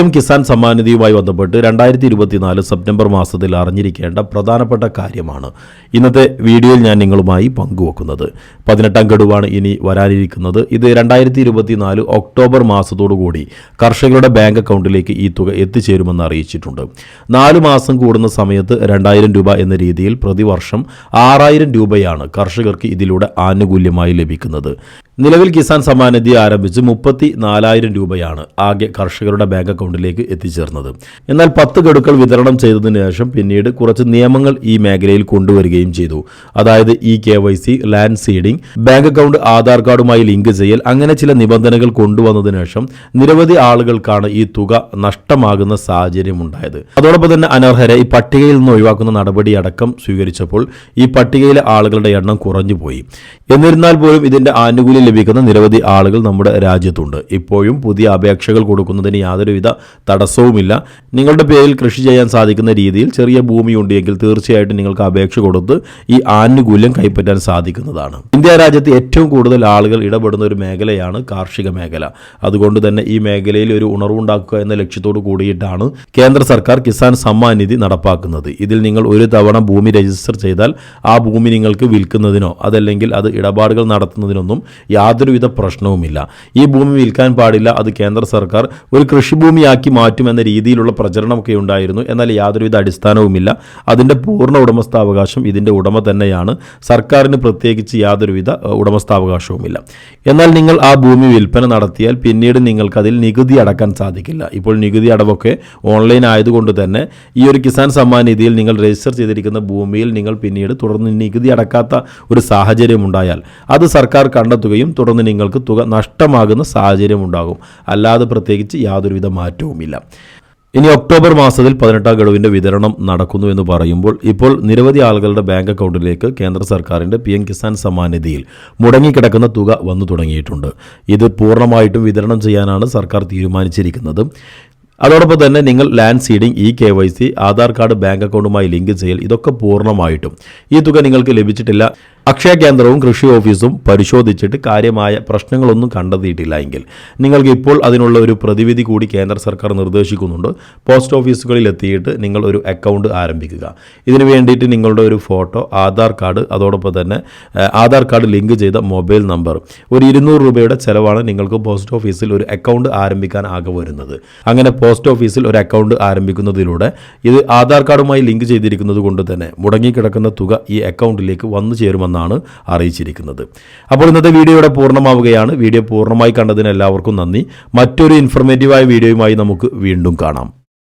M Kisan Samman നിധിയുമായി ബന്ധപ്പെട്ട് രണ്ടായിരത്തി ഇരുപത്തിനാല് സെപ്റ്റംബർ മാസത്തിൽ അറിഞ്ഞിരിക്കേണ്ട പ്രധാനപ്പെട്ട കാര്യമാണ് ഇന്നത്തെ വീഡിയോയിൽ ഞാൻ നിങ്ങളുമായി പങ്കുവെക്കുന്നത്. പതിനെട്ടാം ഗഡുവാണ് ഇനി വരാനിരിക്കുന്നത്. ഇത് രണ്ടായിരത്തി ഇരുപത്തിനാല് ഒക്ടോബർ മാസത്തോടുകൂടി കർഷകരുടെ ബാങ്ക് അക്കൗണ്ടിലേക്ക് ഈ തുക എത്തിച്ചേരുമെന്ന് അറിയിച്ചിട്ടുണ്ട്. നാല് മാസം കൂടുന്ന സമയത്ത് രണ്ടായിരം രൂപ എന്ന രീതിയിൽ പ്രതിവർഷം ആറായിരം രൂപയാണ് കർഷകർക്ക് ഇതിലൂടെ ആനുകൂല്യമായി ലഭിക്കുന്നത്. നിലവിൽ കിസാൻ സമ്മാൻ നിധി ആരംഭിച്ച് മുപ്പത്തി നാലായിരം രൂപയാണ് ആകെ കർഷകരുടെ ബാങ്ക് അക്കൗണ്ടിലേക്ക് എത്തിച്ചേർന്നത്. എന്നാൽ പത്ത് ഗഡുക്കൾ വിതരണം ചെയ്തതിനു ശേഷം പിന്നീട് കുറച്ച് നിയമങ്ങൾ ഈ മേഖലയിൽ കൊണ്ടുവരികയും ചെയ്തു. അതായത് E K Y C land seeding bank account Aadhaar കാർഡുമായി link ചെയ്യൽ അങ്ങനെ ചില നിബന്ധനകൾ കൊണ്ടുവന്നതിനു ശേഷം നിരവധി ആളുകൾക്കാണ് ഈ തുക നഷ്ടമാകുന്ന സാഹചര്യം ഉണ്ടായത്. അതോടൊപ്പം തന്നെ അനർഹരെ ഈ പട്ടികയിൽ നിന്ന് ഒഴിവാക്കുന്ന നടപടി അടക്കം സ്വീകരിച്ചപ്പോൾ ഈ പട്ടികയിലെ ആളുകളുടെ എണ്ണം കുറഞ്ഞുപോയി. എന്നിരുന്നാൽ പോലും ഇതിന്റെ ആനുകൂല്യം ലഭിക്കുന്ന നിരവധി ആളുകൾ നമ്മുടെ രാജ്യത്തുണ്ട്. ഇപ്പോഴും പുതിയ അപേക്ഷകൾ കൊടുക്കുന്നതിന് യാതൊരുവിധ തടസ്സവുമില്ല. നിങ്ങളുടെ പേരിൽ കൃഷി ചെയ്യാൻ സാധിക്കുന്ന രീതിയിൽ ചെറിയ ഭൂമി ഉണ്ടെങ്കിൽ തീർച്ചയായിട്ടും നിങ്ങൾക്ക് അപേക്ഷ കൊടുത്ത് ഈ ആനുകൂല്യം കൈപ്പറ്റാൻ സാധിക്കുന്നതാണ്. ഇന്ത്യ രാജ്യത്ത് ഏറ്റവും കൂടുതൽ ആളുകൾ ഇടപെടുന്ന ഒരു മേഖലയാണ് കാർഷിക മേഖല. അതുകൊണ്ട് തന്നെ ഈ മേഖലയിൽ ഒരു ഉണർവുണ്ടാക്കുക എന്ന ലക്ഷ്യത്തോട് കൂടിയിട്ടാണ് കേന്ദ്ര സർക്കാർ കിസാൻ സമ്മാൻ നിധി നടപ്പാക്കുന്നത്. ഇതിൽ നിങ്ങൾ ഒരു തവണ ഭൂമി രജിസ്റ്റർ ചെയ്താൽ ആ ഭൂമി നിങ്ങൾക്ക് വിൽക്കുന്നതിനോ അതല്ലെങ്കിൽ അത് ഇടപാടുകൾ നടത്തുന്നതിനൊന്നും യാതൊരുവിധ പ്രശ്നവുമില്ല. ഈ ഭൂമി വിൽക്കാൻ പാടില്ല അത് കേന്ദ്ര സർക്കാർ ഒരു കൃഷിഭൂമിയാക്കി മാറ്റുമെന്ന രീതിയിലുള്ള പ്രചരണമൊക്കെ ഉണ്ടായിരുന്നു. എന്നാൽ യാതൊരുവിധ അടിസ്ഥാനവുമില്ല. അതിന്റെ പൂർണ ഉടമസ്ഥാവകാശം ഇതിന്റെ ഉടമ തന്നെയാണ്. സർക്കാരിന് പ്രത്യേകിച്ച് യാതൊരുവിധ ഉടമസ്ഥാവകാശവുമില്ല. എന്നാൽ നിങ്ങൾ ആ ഭൂമി വിൽപ്പന നടത്തിയാൽ പിന്നീട് നിങ്ങൾക്ക് അതിൽ നികുതി അടക്കാൻ സാധിക്കില്ല. ഇപ്പോൾ നികുതി അടവൊക്കെ ഓൺലൈൻ ആയതുകൊണ്ട് തന്നെ ഈ ഒരു കിസാൻ സമ്മാൻ നിധിയിൽ നിങ്ങൾ രജിസ്റ്റർ ചെയ്തിരിക്കുന്ന ഭൂമിയിൽ നിങ്ങൾ പിന്നീട് തുടർന്ന് നികുതി അടക്കാത്ത ഒരു സാഹചര്യം ഉണ്ടായാൽ അത് സർക്കാർ കണ്ടെത്തുകയും തുടർന്ന് നിങ്ങൾക്ക് തുക നഷ്ടമാകുന്ന സാഹചര്യം ഉണ്ടാകും. അല്ലാതെ പ്രത്യേകിച്ച് യാതൊരുവിധ മാറ്റവുമില്ല. ഇനി ഒക്ടോബർ മാസത്തിൽ പതിനെട്ടാം ഗഡുവിന്റെ വിതരണം നടക്കുന്നു എന്ന് പറയുമ്പോൾ ഇപ്പോൾ നിരവധി ആളുകളുടെ ബാങ്ക് അക്കൗണ്ടിലേക്ക് കേന്ദ്ര സർക്കാരിന്റെ പി എം കിസാൻ സമ്മാൻ നിധിയിൽ മുടങ്ങിക്കിടക്കുന്ന തുക വന്നു തുടങ്ങിയിട്ടുണ്ട്. ഇത് പൂർണമായിട്ടും വിതരണം ചെയ്യാനാണ് സർക്കാർ തീരുമാനിച്ചിരിക്കുന്നത്. അതോടൊപ്പം തന്നെ നിങ്ങൾ land seeding E K Y C Aadhaar card bank അക്കൗണ്ടുമായി ലിങ്ക് ചെയ്യൽ ഇതൊക്കെ പൂർണമായിട്ടും. ഈ തുക നിങ്ങൾക്ക് ലഭിച്ചിട്ടില്ല. അക്ഷയ കേന്ദ്രവും കൃഷി ഓഫീസും പരിശോധിച്ചിട്ട് കാര്യമായ പ്രശ്നങ്ങളൊന്നും കണ്ടെത്തിയിട്ടില്ല എങ്കിൽ. നിങ്ങൾക്ക് ഇപ്പോൾ അതിനുള്ള ഒരു പ്രതിവിധി കൂടി കേന്ദ്ര സർക്കാർ നിർദ്ദേശിക്കുന്നുണ്ട്. പോസ്റ്റ് ഓഫീസുകളിൽ എത്തിയിട്ട് നിങ്ങൾ ഒരു അക്കൗണ്ട് ആരംഭിക്കുക. ഇതിനു വേണ്ടിയിട്ട് നിങ്ങളുടെ ഒരു ഫോട്ടോ ആധാർ കാർഡ് അതോടൊപ്പം തന്നെ ആധാർ കാർഡ് ലിങ്ക് ചെയ്ത മൊബൈൽ നമ്പർ. ഒരു ഇരുന്നൂറ് രൂപയുടെ ചിലവാണ് നിങ്ങൾക്ക് പോസ്റ്റ് ഓഫീസിൽ ഒരു അക്കൗണ്ട് ആരംഭിക്കാൻ ആകെ വരുന്നത്. അങ്ങനെ പോസ്റ്റ് ഓഫീസിൽ ഒരു അക്കൗണ്ട് ആരംഭിക്കുന്നതിലൂടെ ഇത് ആധാർ കാർഡുമായി ലിങ്ക് ചെയ്തിരിക്കുന്നത് കൊണ്ട് തന്നെ മുടങ്ങിക്കിടക്കുന്ന തുക ഈ അക്കൗണ്ടിലേക്ക് വന്നു ചേരുമെന്നാണ് അറിയിച്ചിരിക്കുന്നത്. അപ്പോൾ ഇന്നത്തെ വീഡിയോ ഇവിടെ പൂർണമാവുകയാണ്. വീഡിയോ പൂർണമായി കണ്ടതിന് എല്ലാവർക്കും നന്ദി. മറ്റൊരു ഇൻഫർമേറ്റീവായ വീഡിയോയുമായി നമുക്ക് വീണ്ടും കാണാം.